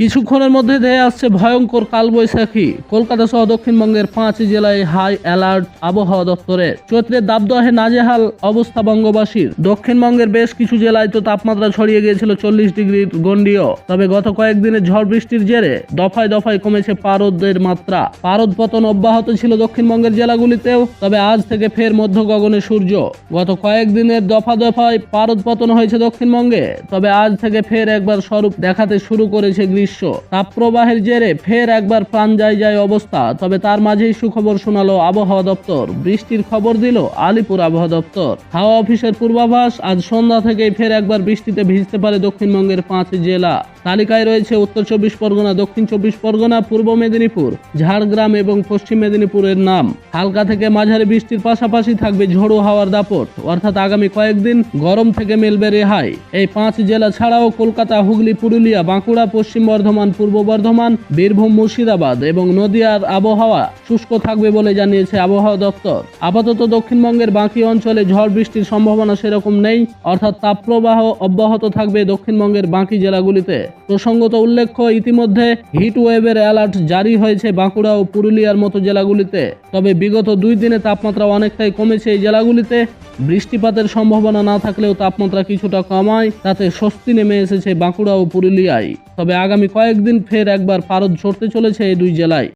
কিছুক্ষণের মধ্যে ধেয়ে আসছে ভয়ঙ্কর কালবৈশাখী। কলকাতা সহ দক্ষিণবঙ্গের পাঁচ জেলায় হাই অ্যালার্ট আবহাওয়া দপ্তরের। চৈত্রের দাবদহে নাজেহাল অবস্থা বঙ্গবাসীর। দক্ষিণবঙ্গের বেশ কিছু জেলায় তো তাপমাত্রা ছড়িয়ে গিয়েছিল চল্লিশ ডিগ্রির গণ্ডিও। তবে গত কয়েকদিনের ঝড় বৃষ্টির জেরে দফায় দফায় কমেছে পারদের মাত্রা। পারদ পতন অব্যাহত ছিল দক্ষিণবঙ্গের জেলাগুলিতেও, তবে আজ থেকে ফের মধ্য গগনে সূর্য। গত কয়েকদিনের দফা দফায় পারদ পতন হয়েছে দক্ষিণবঙ্গে, তবে আজ থেকে ফের একবার স্বরূপ দেখাতে শুরু করেছে গ্রীষ্ম। তাপপ্রবাহের জেরে ফের একবার প্রাণ যায় যায় অবস্থা, তবে তার মাঝেই সুখবর শোনালো আবহাওয়া দপ্তর। বৃষ্টির খবর দিল আলিপুর আবহাওয়া দপ্তর। হাওয়া অফিসের পূর্বাভাস, আজ সন্ধ্যা থেকেই ফের একবার বৃষ্টিতে ভিজতে পারে দক্ষিণবঙ্গের পাঁচ জেলা। তালিকায় রয়েছে উত্তর চব্বিশ পরগনা, দক্ষিণ চব্বিশ পরগনা, পূর্ব মেদিনীপুর, ঝাড়গ্রাম এবং পশ্চিম মেদিনীপুরের নাম। হালকা থেকে মাঝারি বৃষ্টির পাশাপাশি থাকবে ঝোড়ো হাওয়ার দাপট। অর্থাৎ আগামী কয়েকদিন গরম থেকে মিলবে রেহাই। এই পাঁচ জেলা ছাড়াও কলকাতা, হুগলি, পুরুলিয়া, বাঁকুড়া, পশ্চিম বর্ধমান, পূর্ব বর্ধমান, বীরভূম, মুর্শিদাবাদ এবং নদিয়ার আবহাওয়া শুষ্ক থাকবে বলে জানিয়েছে আবহাওয়া দপ্তর। আপাতত দক্ষিণবঙ্গের বাকি অঞ্চলে ঝড় বৃষ্টির সম্ভাবনা সেরকম নেই। অর্থাৎ তাপপ্রবাহ অব্যাহত থাকবে দক্ষিণবঙ্গের বাকি জেলাগুলিতে। প্রসঙ্গত উল্লেখ্য, ইতিমধ্যে হিট ওয়েভের অ্যালার্ট জারি হয়েছে বাঁকুড়া ও পুরুলিয়ার মতো জেলাগুলিতে। তবে বিগত দুই দিনে তাপমাত্রা অনেকটাই কমেছে এই জেলাগুলিতে। বৃষ্টিপাতের সম্ভাবনা না থাকলেও তাপমাত্রা কিছুটা কমায়, তাতে স্বস্তি নেমে এসেছে বাঁকুড়া ও পুরুলিয়ায়। তবে আগামী কয়েকদিন ফের একবার পারদ ঝরতে চলেছে এই দুই জেলায়।